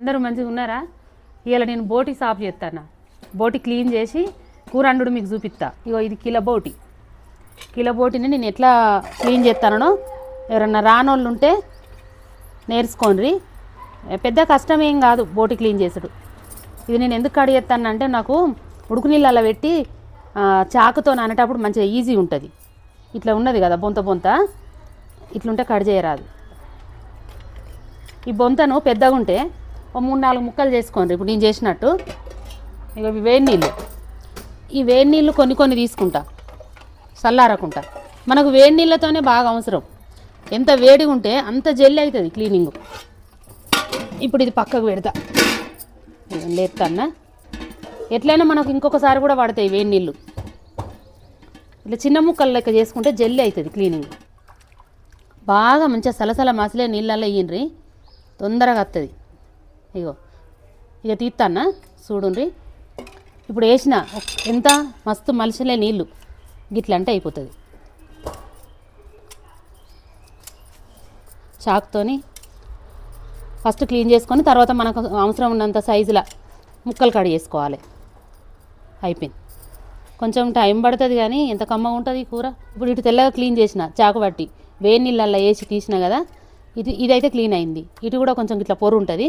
అందరూ మంచిగా ఉన్నారా? ఇవాళ నేను బోటి సాఫ్ చేస్తాను బోటి క్లీన్ చేసి కూరండు మీకు చూపిస్తా ఇగో ఇది కిలో బోటి. కిలో బోటిని నేను ఎట్లా క్లీన్ చేస్తానో ఎవరన్నా రానోళ్ళు ఉంటే నేర్చుకోండి పెద్ద కష్టం ఏం కాదు బోటి క్లీన్ చేసుడు ఇది నేను ఎందుకు కడిగేస్తానంటే నాకు ఉడుకు నీళ్ళలో పెట్టి చాకుతో నానేటప్పుడు మంచిగా ఈజీ ఉంటుంది. ఇట్లా ఉన్నది కదా బొంత బొంత. ఇట్లుంటే కట్ చేయరాదు. ఈ బొంతను పెద్దగా ఉంటే ఓ మూడు నాలుగు ముక్కలు చేసుకోండి. ఇప్పుడు నేను చేసినట్టు. ఇక వేడి నీళ్ళు. ఈ వేడి నీళ్ళు కొన్ని కొన్ని తీసుకుంటా. చల్లారకుంటా. మనకు వేడి నీళ్ళతోనే బాగా అవసరం. ఎంత వేడిగా ఉంటే అంత జల్లి అవుతుంది క్లీనింగ్. ఇప్పుడు ఇది పక్కకు పెడతా. లేతన్నా ఎట్లయినా మనకు ఇంకొకసారి కూడా పడతాయి వేడి నీళ్ళు. ఇట్లా చిన్న ముక్కలు లెక్క చేసుకుంటే జల్లి అవుతుంది క్లీనింగ్. బాగా మంచిగా సలసల మసలే నీళ్ళల్లో వేయండి. తొందరగా వస్తుంది ఇగో. ఇక తీస్తానా చూడుండ్రి. ఇప్పుడు వేసిన ఎంత మస్తు మలిసలే నీళ్ళు. గిట్ల అంటే అయిపోతుంది. చాక్తోని ఫస్ట్ క్లీన్ చేసుకొని తర్వాత మనకు అవసరం ఉన్నంత సైజులా ముక్కలు కట్ చేసుకోవాలి. అయిపోయింది. కొంచెం టైం పడుతుంది కానీ ఎంత కమ్మగా ఉంటుంది కూర. ఇప్పుడు ఇటు తెల్లగా క్లీన్ చేసిన చాకు పట్టి వేడి నీళ్ళల్లో వేసి తీసిన కదా ఇది ఇదైతే క్లీన్ అయింది. ఇటు కూడా కొంచెం గిట్ల పొరు ఉంటుంది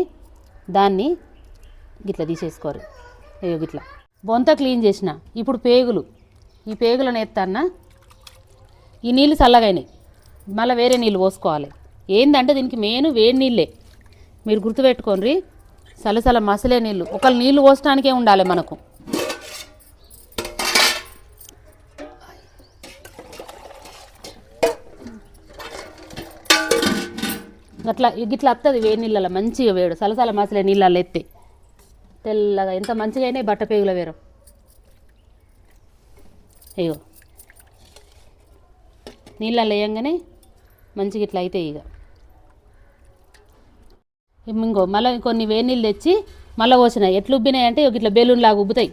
దాన్ని గిట్ల తీసేసుకోరు. అయ్యో గిట్ల. బొంత క్లీన్ చేసిన. ఇప్పుడు పేగులు. ఈ పేగులను ఎత్తాన్న. ఈ నీళ్ళు చల్లగైనాయి. మళ్ళీ వేరే నీళ్ళు పోసుకోవాలి. ఏందంటే దీనికి మెయిన్ వేడి నీళ్ళే. మీరు గుర్తుపెట్టుకోండి. సలసల మసలే నీళ్ళు ఒకళ్ళు నీళ్ళు పోసడానికే ఉండాలి మనకు. అట్లా గిట్లా వస్తుంది వేడి నీళ్ళలో మంచిగా వేడు. సలసల మసలే నీళ్ళల్లో ఎత్తే. తెల్లగా ఎంత మంచిగా అయినాయి బట్ట పేగుల వేరు. అయ్యో నీళ్ళల్లో వేయంగానే మంచిగా ఇట్లా అవుతాయి ఇక ఇంకో మళ్ళీ కొన్ని వేడి నీళ్ళు తెచ్చి మళ్ళీ పోసినాయి. ఎట్లు ఉబ్బినాయి అంటే ఇట్లా బెలూన్ లాగా ఉబ్బుతాయి.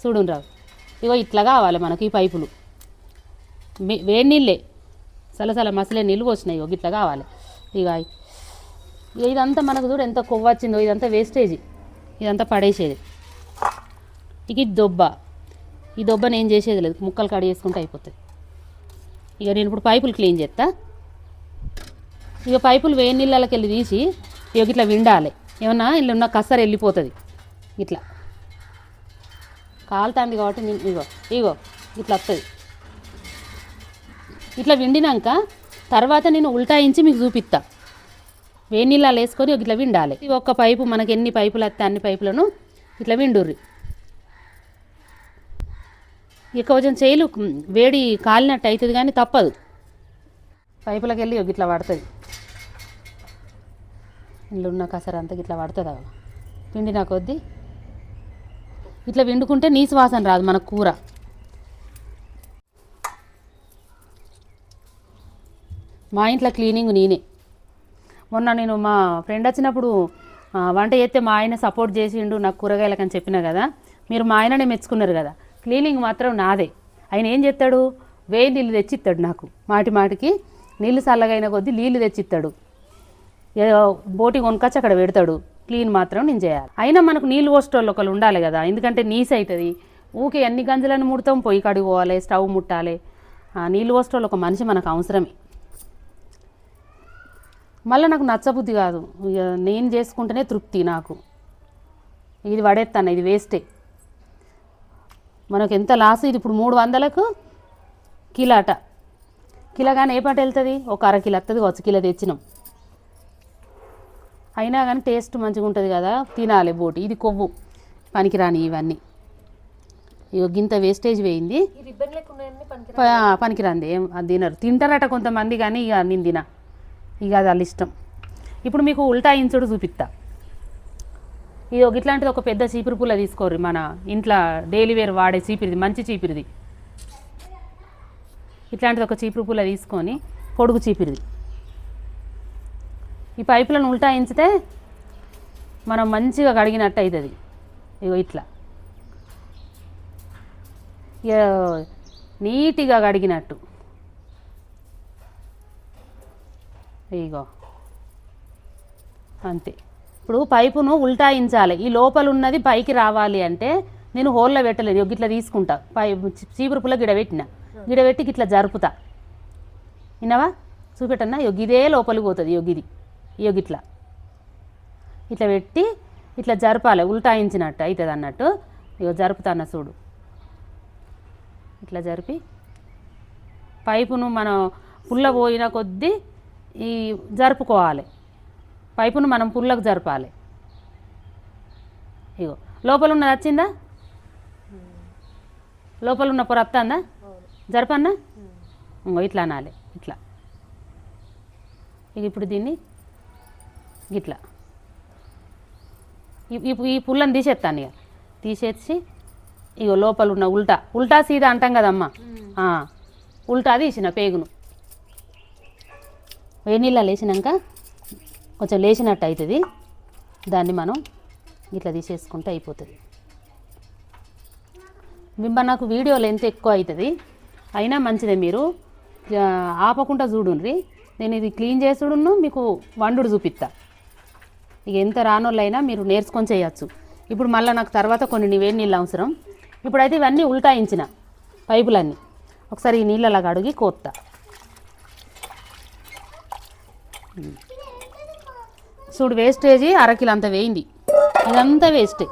చూడు రావు ఇగో ఇట్లా కావాలి మనకి ఈ పైపులు. వేడి నీళ్ళే. సలసల మసలే నీళ్ళు పోసినాయి ఇగో ఇట్లా కావాలి. ఇక ఇదంతా మనకు చూడు ఎంత కొవ్వు వచ్చిందో ఇదంతా వేస్టేజ్ ఇదంతా పడేసేది. ఇక దొబ్బ. ఈ దొబ్బని ఏం చేసేది లేదు. ముక్కలు కడి చేసుకుంటే అయిపోతుంది ఇక నేను ఇప్పుడు పైపులు క్లీన్ చేస్తా. ఇక పైపులు వేడి నీళ్ళకి వెళ్ళి తీసి ఇక ఇట్లా విండాలి. ఏమన్నా ఇల్లు ఉన్న కసర వెళ్ళిపోతుంది. ఇట్లా. కాలుతాంది కాబట్టి నేను ఇగో ఇగో ఇట్లా వస్తుంది ఇట్లా విండినాక తర్వాత నేను ఉల్టాయించి మీకు చూపిస్తాను వేడి నీళ్ళలో వేసుకొని ఇట్లా విండాలి. ఒక్క పైపు మనకి ఎన్ని పైపులు వస్తే అన్ని పైపులను ఇట్లా విండుర్రి. ఇక కొంచెం చేయలు వేడి కాలినట్టు అవుతుంది కానీ తప్పదు. పైపులకు వెళ్ళి ఇట్లా పడుతుంది. ఇంట్లో ఉన్న కసర అంతా ఇట్లా పడుతుంది అవి పిండిన కొద్దీ ఇట్లా విండుకుంటే నీసు వాసన రాదు మన కూర. మా ఇంట్లో క్లీనింగ్ నేనే. మొన్న నేను మా ఫ్రెండ్ వచ్చినప్పుడు వంట చేస్తే మా ఆయన సపోర్ట్ చేసిండు నాకు కూరగాయలకని చెప్పిన కదా మీరు మా ఆయననే మెచ్చుకున్నారు కదా క్లీనింగ్ మాత్రం నాదే. ఆయన ఏం చేస్తాడు? వేయి నీళ్ళు తెచ్చిస్తాడు నాకు. మాటి మాటికి నీళ్ళు చల్లగైన కొద్దీ నీళ్ళు తెచ్చిస్తాడు. ఏదో బోటి కొనుకొచ్చి అక్కడ పెడతాడు. క్లీన్ మాత్రం నేను చేయాలి. అయినా మనకు నీళ్ళు పోసేటోళ్ళు ఒకళ్ళు ఉండాలి కదా ఎందుకంటే నీస్ అవుతుంది ఊకే ఎన్ని గంజలను ముడతాం పొయ్యి కడుగుకోవాలి స్టవ్ ముట్టాలి. నీళ్ళు పోసేటోళ్ళు ఒక మనిషి మనకు అవసరమే. మళ్ళీ నాకు నచ్చబుద్ధి కాదు. ఇక నేను చేసుకుంటేనే తృప్తి నాకు. ఇది పడేస్తాను ఇది వేస్టే మనకు ఎంత లాస్ ఇది ఇప్పుడు మూడు వందలకు కిలాట కిలో కానీ ఏ పంట వెళ్తుంది? ఒక అర కిలో వస్తుంది వచ్చి కిలో తెచ్చినాం. అయినా కానీ టేస్ట్ మంచిగా ఉంటుంది కదా తినాలి బోటి. ఇది కొవ్వు పనికిరాని ఇవన్నీ. ఇగో గింత వేస్టేజ్ వేయింది పనికిరాంది ఏం తినరు. తింటారట కొంతమంది కానీ ఇక నేను తిన. ఇక అది వాళ్ళ ఇష్టం. ఇప్పుడు మీకు ఉల్టా ఇంచుడు చూపిస్తా. ఇది ఒక ఇట్లాంటిది ఒక పెద్ద చీపురు పుల్ల తీసుకోర్రి మన ఇంట్లో డైలీ వేర్ వాడే చీపిరిది మంచి చీపిరిది. ఇట్లాంటిది ఒక చీపురు పుల్ల తీసుకొని పొడుగు చీపిరిది. ఈ పైపులను ఉల్టాయించితే మనం మంచిగా కడిగినట్టు అవుతుంది ఇగో ఇట్లా. ఇక నీట్గా కడిగినట్టు. ఇగో. అంతే. ఇప్పుడు పైపును ఉల్టాయించాలి. ఈ లోపల ఉన్నది పైకి రావాలి అంటే నేను హోల్లో పెట్టలేదు ఇగో గిట్లా తీసుకుంటా. పై చీపురు పుల్ల గిడ పెట్టిన. గిడ పెట్టి గిట్లా జరుపుతా. విన్నావా? చూపెట్టన్నా? ఇగో లోపలికి పోతుంది. ఇగో యొగిట్లా ఇట్లా పెట్టి ఇట్లా జరపాలి. ఉల్టాయించినట్టు అవుతుంది అన్నట్టు. ఇగో జరుపుతాన్న చూడు. ఇట్లా జరిపి పైపును మనం పుల్ల పోయిన కొద్దీ ఈ జరుపుకోవాలి. పైపును మనం పుల్లకు జరపాలి. ఇగో లోపల ఉన్నది వచ్చిందా లోపల ఉన్న పొర వస్తుందా జరపన్నా ఇంకో ఇట్లా అనాలి ఇట్లా. ఇక ఇప్పుడు దీన్ని ఇట్లా ఈ- పుల్లని తీసేస్తాను ఇక తీసేసి ఇగో లోపల ఉన్న ఉల్టా ఉల్టా సీదా అంటాం కదమ్మా? ఉల్టా తీసిన పేగును. వేడి నీళ్ళ లేచినాక కొంచెం లేచినట్టు అవుతుంది. దాన్ని మనం ఇట్లా తీసేసుకుంటే అయిపోతుంది. మిమ్మ నాకు వీడియో లెంత్ ఎక్కువ అవుతుంది. అయినా మంచిదే మీరు. ఆపకుండా చూడుండ్రి. నేను ఇది క్లీన్ చేసుడును మీకు వండుడు చూపిస్తా. ఇక ఎంత రానోళ్ళైనా మీరు నేర్చుకొని చేయొచ్చు. ఇప్పుడు మళ్ళీ నాకు తర్వాత కొన్ని వేడి నీళ్ళు అవసరం. ఇప్పుడైతే ఇవన్నీ ఉల్టాయించిన పైపులన్నీ. ఒకసారి ఈ నీళ్ళలాగా అడిగి కోత్తా. చూడు వేస్టేజీ అరకిలో అంత వేయింది. ఇదంతా వేస్టే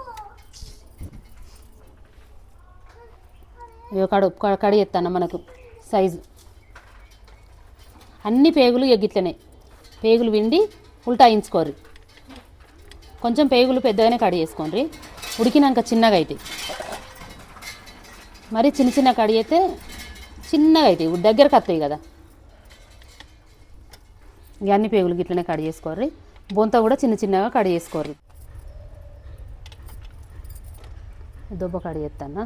కడు కడి ఎత్తాను మనకు సైజు అన్ని పేగులు ఎగ్గిట్లనే పేగులు విండి ఉల్టాయించుకోరు కొంచెం పేగులు పెద్దగానే కడి చేసుకోండి ఉడికినాక చిన్నగా అవుతాయి మరి చిన్న చిన్న కడి అయితే చిన్నగా అవుతాయి దగ్గరకు వస్తాయి కదా. ఇక అన్ని పేగులు గిట్లనే కట్ చేసుకోర్రి. బొంత కూడా చిన్న చిన్నగా కట్ చేసుకోర్రి. దుబ్బ కడి చేస్తానా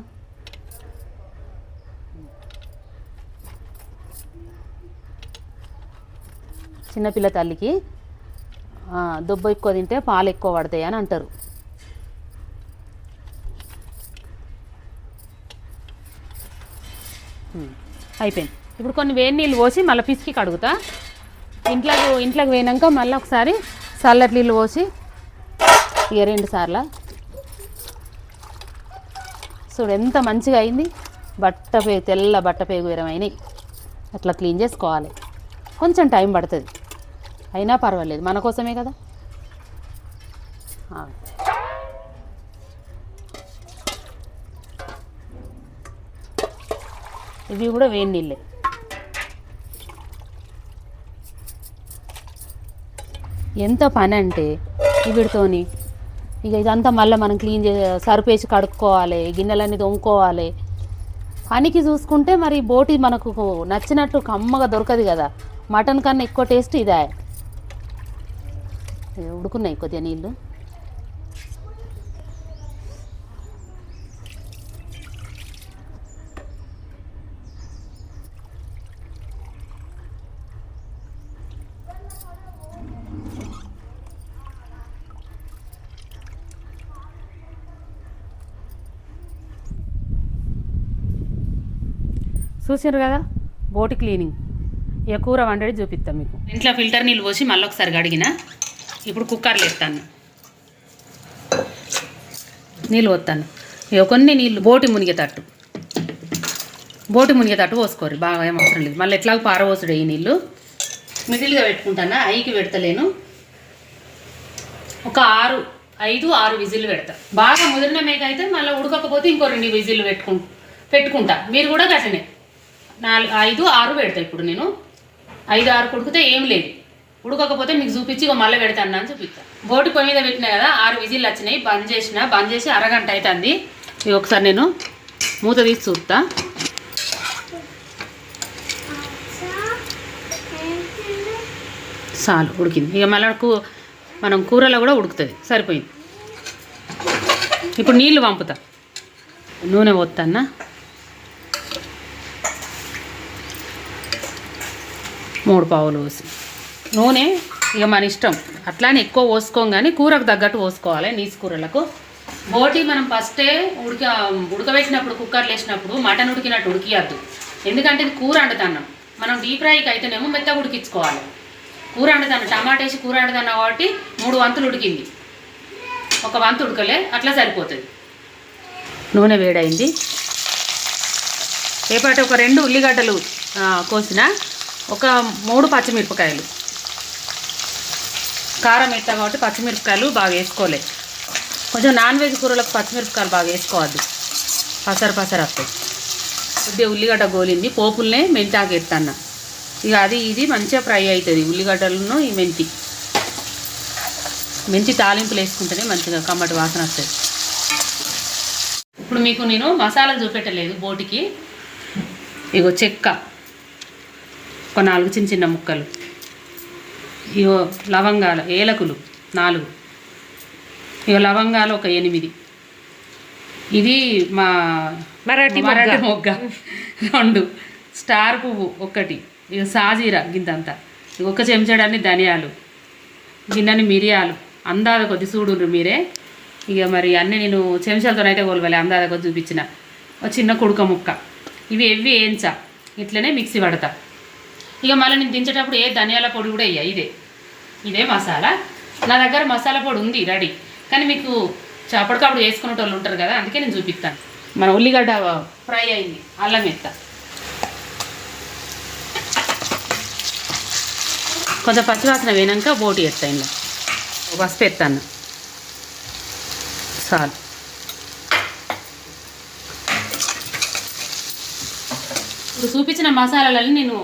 చిన్నపిల్ల తల్లికి దుబ్బ ఎక్కువ తింటే పాలు ఎక్కువ పడతాయి అని అంటారు. అయిపోయింది. ఇప్పుడు కొన్ని వేడి నీళ్ళు పోసి మళ్ళీ పిసికి కడుగుతా. ఇంట్లోకి ఇంట్లోకి పోయినాక మళ్ళీ ఒకసారి చల్లటి నీళ్ళు పోసి ఇక రెండు సార్లు. చూడు ఎంత మంచిగా అయింది. బట్ట పేగు తెల్ల బట్ట పేగు అయినాయి. అట్లా క్లీన్ చేసుకోవాలి. కొంచెం టైం పడుతుంది. అయినా పర్వాలేదు. మన కోసమే కదా. ఇవి కూడా వేడి నీళ్ళే. ఎంత పని అంటే వీటితోని ఇక ఇదంతా మళ్ళీ మనం క్లీన్ చే సరిపేసి కడుక్కోవాలి గిన్నెలన్నీ తోముకోవాలి. పనికి చూసుకుంటే మరి బోటి మనకు నచ్చినట్టు కమ్మగా దొరకదు కదా. మటన్ కన్నా ఎక్కువ టేస్ట్ ఇదే. ఉడుకున్నాయి కొద్దిగా నీళ్ళు. చూసారు కదా? బోటి క్లీనింగ్. ఇక కూర వండేది చూపిస్తాం మీకు. ఇంట్లో ఫిల్టర్ నీళ్ళు పోసి మళ్ళీ ఒకసారి కడిగిన ఇప్పుడు కుక్కర్లు ఎత్తాను నీళ్ళు పోతాను ఇక కొన్ని నీళ్ళు బోటి మునిగేటట్టు బోటి మునిగేటట్టు పోసుకోరు. బాగా ఏం అవసరం లేదు. మళ్ళీ ఎట్లాగో పారపోసుడు ఈ నీళ్ళు. మిడిల్గా పెట్టుకుంటానా? ఐకి పెడతలేను. ఒక ఆరు ఐదు ఆరు విజిల్లు పెడతా. బాగా ముదిరిన మేక అయితే మళ్ళీ ఉడకకపోతే ఇంకో రెండు విజిల్లు పెట్టుకు పెట్టుకుంటా. మీరు కూడా గట్టనే నాలుగు ఐదు ఆరు పెడతా ఇప్పుడు నేను. ఐదు ఆరు కుడికితే ఏం లేదు. ఉడకకపోతే మీకు చూపించి ఇక మళ్ళీ పెడతాను అని చూపిస్తా. బోటి పొయ్యి మీద పెట్టినా కదా ఆరు విజిల్లు వచ్చినాయి బంద్ చేసిన బంద్ చేసి అరగంట అవుతుంది ఇక ఒకసారి నేను మూత తీసి చూస్తా చాలు ఉడికింది. ఇక మళ్ళీ కూ- మనం కూరలో కూడా ఉడుకుతుంది. సరిపోయింది. ఇప్పుడు నీళ్ళు పంపుతా. నూనె పోతాన్నా మూడు పావులు పోసి. నూనె ఇక మన ఇష్టం. అట్లానే ఎక్కువ పోసుకోం కానీ కూరకు తగ్గట్టు పోసుకోవాలి నీసు కూరలకు. బోటి మనం ఫస్టే ఉడక ఉడకబెట్టినప్పుడు కుక్కర్లు వేసినప్పుడు మటన్ ఉడికినట్టు ఉడికియద్దు. ఎందుకంటే ఇది కూర వండుతున్నాం మనం డీప్ ఫ్రైకి అయితేనేమో మెత్తగా ఉడికించుకోవాలి. కూర వండుతాను టమాటా వేసి కూర వండుతాను కాబట్టి మూడు వంతులు ఉడికింది. ఒక వంత ఉడకలే అట్లా సరిపోతుంది. నూనె వేడైంది. రేపటి ఒక రెండు ఉల్లిగడ్డలు కోసిన. ఒక మూడు పచ్చిమిరపకాయలు. కారం ఎత్తా కాబట్టి పచ్చిమిరపకాయలు బాగా వేసుకోలే కొంచెం నాన్ వెజ్ కూరలకు పచ్చిమిరపకాయలు బాగా వేసుకోవద్దు. పసర పసర వస్తాయి కొద్దిగా ఉల్లిగడ్డ గోలింది. పోపుల్నే మెంతాకు ఎత్తన్న. ఇక అది ఇది మంచిగా ఫ్రై అవుతుంది ఉల్లిగడ్డలను ఈ మెంతి. మెంతి తాలింపులు వేసుకుంటేనే మంచిగా కమ్మటి వాసన వస్తుంది. ఇప్పుడు మీకు నేను మసాలా చూపెట్టలేదు బోటికి. ఇగో చెక్క. ఒక నాలుగు చిన్న చిన్న ముక్కలు. ఇగో లవంగాలు ఏలకులు నాలుగు. ఇగో లవంగాలు ఒక ఎనిమిది. ఇది మా మరాఠీ మరాఠీ మొగ్గ. రెండు. స్టార్ పువ్వు ఒకటి. ఇక సాజీర గింతంతా. ఇక ఒక చెంచాడన్ని ధనియాలు గిన్నెని మిరియాలు అందాద కొద్ది చూడుండ్రు మీరే. ఇక మరి అన్నీ నేను చెంచాలతోనైతే కొలవాలి అందాద కొద్ది చూపించిన. ఒక చిన్న కుడుక ముక్క. ఇవి ఎవి వేయించా. ఇట్లనే మిక్సీ పడతా. ఇక మళ్ళీ నేను దించేటప్పుడు ఏ ధనియాల పొడి కూడా వేయ ఇదే. ఇదే మసాలా. నా దగ్గర మసాలా పొడి ఉంది రెడీ. కానీ మీకు అప్పటికప్పుడు వేసుకునే వాళ్ళు ఉంటారు కదా అందుకే నేను చూపిస్తాను. మన ఉల్లిగడ్డ ఫ్రై అయింది అల్లం ఎత్త. కొంచెం పచ్చివాసన వేనాక బోటి ఎత్తా ఇంట్లో పసుపు ఎత్తాను చాలు. ఇప్పుడు చూపించిన మసాలాలని నేను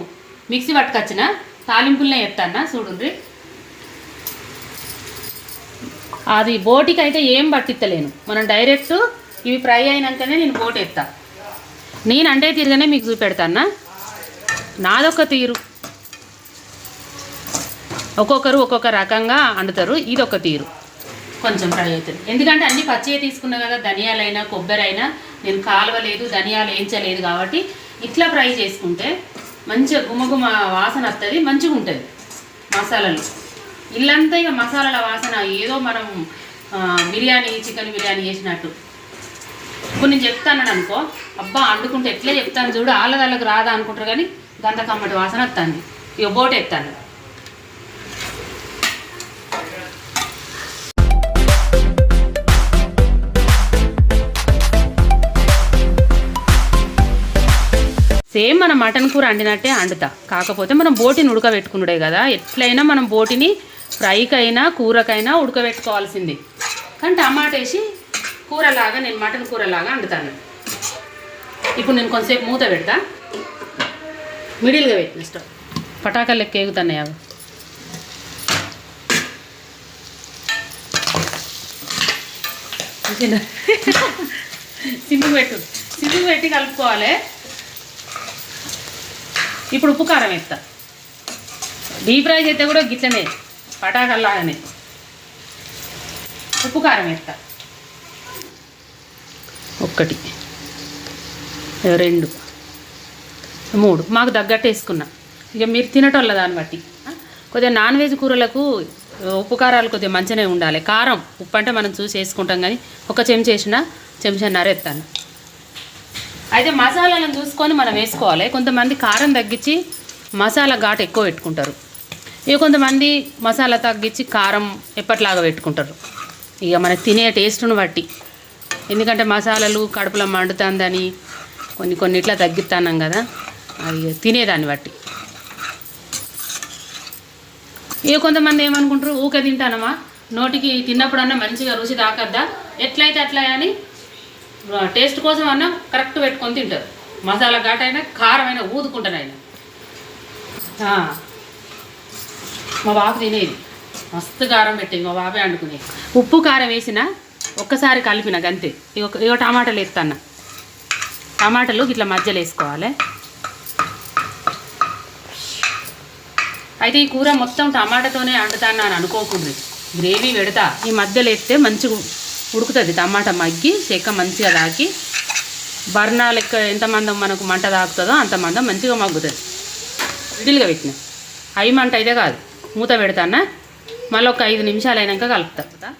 మిక్సీ పట్టుకొచ్చిన తాలింపులనే ఎత్తానా చూడండి అది బోటికి అయితే ఏం పట్టిత్తలేను. మనం డైరెక్ట్ ఇవి ఫ్రై అయినాకనే నేను బోటి ఎత్తా నేను అంటే తీరుగానే మీకు చూపెడతానా నాదొక తీరు. ఒక్కొక్కరు ఒక్కొక్క రకంగా వండుతారు ఇది ఒక తీరు. కొంచెం ఫ్రై అవుతుంది ఎందుకంటే అన్ని పచ్చిగా తీసుకున్నా కదా ధనియాలైనా కొబ్బరి అయినా నేను కాలవలేదు ధనియాలు వేయించలేదు కాబట్టి ఇట్లా ఫ్రై చేసుకుంటే మంచిగా గుమగుమ వాసన వస్తుంది మంచిగా ఉంటుంది మసాలాలు. ఇల్లంతా ఇక మసాలాల వాసన ఏదో మనం బిర్యానీ చికెన్ బిర్యానీ చేసినట్టు. ఇప్పుడు నేను చెప్తాను అనుకో అబ్బా అండుకుంటే ఎట్లే చెప్తాను చూడు ఆళ్ళదాళ్ళకు రాదా అనుకుంటారు కానీ గంధకమ్మటి వాసన వస్తుంది. ఇక బోట్ ఎత్తాను. సేమ్ మన మటన్ కూర వండినట్టే వండుతా. కాకపోతే మనం బోటిని ఉడకబెట్టుకున్నాడే కదా ఎట్లయినా మనం బోటిని ఫ్రైకైనా కూరకైనా ఉడకబెట్టుకోవాల్సింది. కానీ టమాటా వేసి కూరలాగా నేను మటన్ కూరలాగా వండుతాను. ఇప్పుడు నేను కొంతసేపు మూత పెడతా. మిడిల్గా పెట్టిన స్టవ్. పటాకాలు లెక్క ఎగుతున్నాయి అవి? సిమ్ము పెట్టు. సిమ్ము పెట్టి కలుపుకోవాలి. ఇప్పుడు ఉప్పు కారం వేస్తా. డీప్ ఫ్రై చేస్తే కూడా గిట్లనే పటాకల్లాగానే ఉప్పు కారం వేస్తా. ఒక్కటి. రెండు. మూడు. మాకు తగ్గట్టు వేసుకున్నా. ఇక మీరు తినటోళ్ళ దాన్ని బట్టి. కొద్దిగా నాన్ వెజ్ కూరలకు ఉప్పు కారాలు కొద్దిగా మంచిగానే ఉండాలి. కారం ఉప్పు అంటే మనం చూసి వేసుకుంటాం కానీ ఒక చెంచా వేసిన చెంచా ఎత్తాను అయితే మసాలాలను చూసుకొని మనం వేసుకోవాలి. కొంతమంది కారం తగ్గించి మసాలా ఘాటు ఎక్కువ పెట్టుకుంటారు. ఇక కొంతమంది మసాలా తగ్గించి కారం ఎప్పట్లాగా పెట్టుకుంటారు. ఇక మన తినే టేస్ట్ను బట్టి. ఎందుకంటే మసాలాలు కడుపులో మండుతుందని కొన్ని కొన్ని ఇట్లా కదా అవి తినేదాన్ని బట్టి. ఇక కొంతమంది ఏమనుకుంటారు? ఊకే తింటానమ్మా. నోటికి తిన్నప్పుడన్నా మంచిగా రుచి తాకద్దా? ఎట్లయితే అట్లా అని టేస్ట్ కోసం అన్నా కరెక్ట్ పెట్టుకొని తింటారు. మసాలా ఘాట్ అయినా కారం అయినా ఊదుకుంటాను ఆ. మా బాబు తినేది. మస్తు కారం పెట్టింది మా బాబే వండుకునేది. ఉప్పు కారం వేసిన ఒక్కసారి కలిపిన గంతే. ఇక ఇక టమాటాలు వేస్తాను టమాటాలు ఇట్లా మధ్యలో వేసుకోవాలి. అయితే ఈ కూర మొత్తం టమాటాతోనే వండుతాను అని అనుకోకుండా గ్రేవీ పెడతా. ఈ మధ్యలో వేస్తే మంచిగా ఉడుకుతుంది. టమాటా మగ్గి చెక్క మంచిగా తాకి బర్నా లెక్క ఎంత మందం మనకు మంట తాకుతుందో అంత మందం మంచిగా మగ్గుతుంది. విడిలుగా పెట్టిన. అవి మంట అయితే కాదు. మూత పెడతానా మళ్ళీ ఒక ఐదు నిమిషాలు అయినాక కలుపుతా.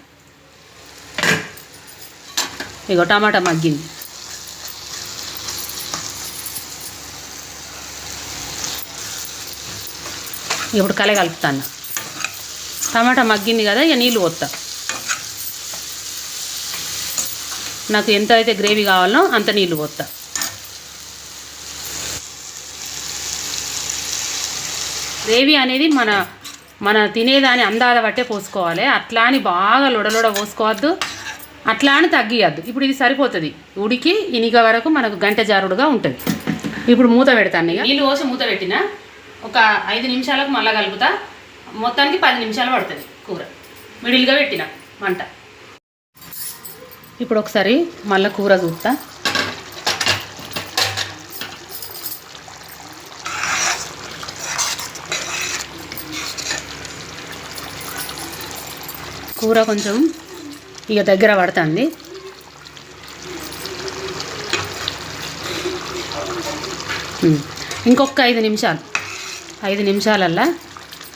ఇగో టమాటా మగ్గింది. ఇప్పుడు కలగలుపుతాను టమాటా మగ్గింది కదా ఇక నీళ్ళు పోతా నాకు ఎంత అయితే గ్రేవీ కావాలో అంత నీళ్ళు పోస్తా గ్రేవీ అనేది మన మన తినేదాని అందాల బట్టే పోసుకోవాలి. అట్లా అని బాగా లొడలొడ పోసుకోవద్దు. అట్లా అని తగ్గియద్దు. ఇప్పుడు ఇది సరిపోతుంది. ఉడికి ఇనిగ వరకు మనకు గంట జారుడుగా ఉంటుంది. ఇప్పుడు మూత పెడతాను ఇక నీళ్ళు పోసి మూత పెట్టిన ఒక ఐదు నిమిషాలకు మళ్ళీ కలుపుతా. మొత్తానికి పది నిమిషాలు పడుతుంది కూర. మిడిల్గా పెట్టిన మంట ఇప్పుడు ఒకసారి మళ్ళీ కూర చూస్తా. కూర కొంచెం ఇక దగ్గర పడుతుంది. ఇంకొక ఐదు నిమిషాలు ఐదు నిమిషాలల్లా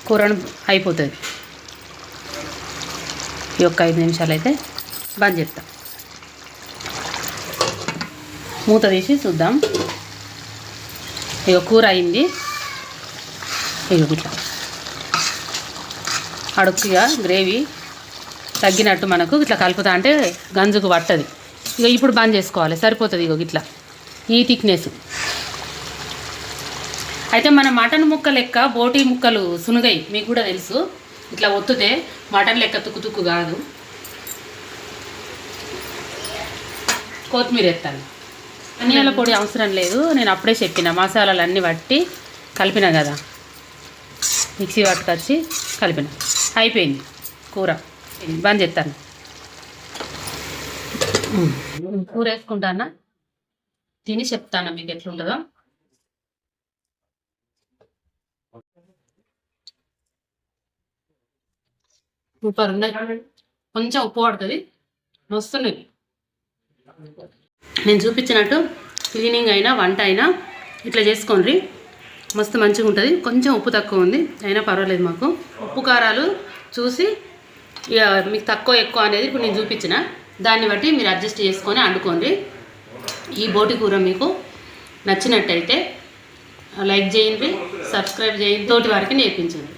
కూరను అయిపోతుంది. ఈ ఒక్క ఐదు నిమిషాలు అయితే బంద్ చేస్తాం. మూత తీసి చూద్దాం. ఇక కూర అయింది. ఇక ఇట్లా అడుక్కుగా గ్రేవీ తగ్గినట్టు మనకు ఇట్లా కలుపుతా అంటే గంజుకు పట్టది. ఇక ఇప్పుడు బంద్ చేసుకోవాలి. సరిపోతుంది ఇక ఇట్లా ఈ థిక్నెస్. అయితే మన మటన్ ముక్క లెక్క బోటీ ముక్కలు సునుగై మీకు కూడా తెలుసు. ఇట్లా ఒత్తుతే మటన్ లెక్క తుక్కు తుక్కు కాదు. కొత్తిమీర ఎత్తాను ధనియాల పొడి అవసరం లేదు. నేను అప్పుడే చెప్పిన మసాలాలు అన్నీ పట్టి కలిపిన కదా. మిక్సీ పట్టుకొచ్చి కలిపిన. అయిపోయింది కూర. బంద్ చేస్తాను. కూర వేసుకుంటానా? తిని చెప్తాను మీకు ఎట్లుంటుందో? సూపర్ ఉన్నాయి. కొంచెం ఉప్పు పడుతుంది. వస్తున్నాయి నేను చూపించినట్టు క్లీనింగ్ అయినా వంట అయినా ఇట్లా చేసుకోండి. మస్తు మంచిగా ఉంటుంది. కొంచెం ఉప్పు తక్కువ ఉంది. అయినా పర్వాలేదు మాకు. ఉప్పు కారాలు చూసి ఇక మీకు తక్కువ ఎక్కువ అనేది ఇప్పుడు నేను చూపించిన. దాన్ని బట్టి మీరు అడ్జస్ట్ చేసుకొని వండుకోండి ఈ బోటి కూర మీకు నచ్చినట్టయితే లైక్ చేయండి సబ్స్క్రైబ్ చేయండి. తోటి వారికి నేర్పించండి.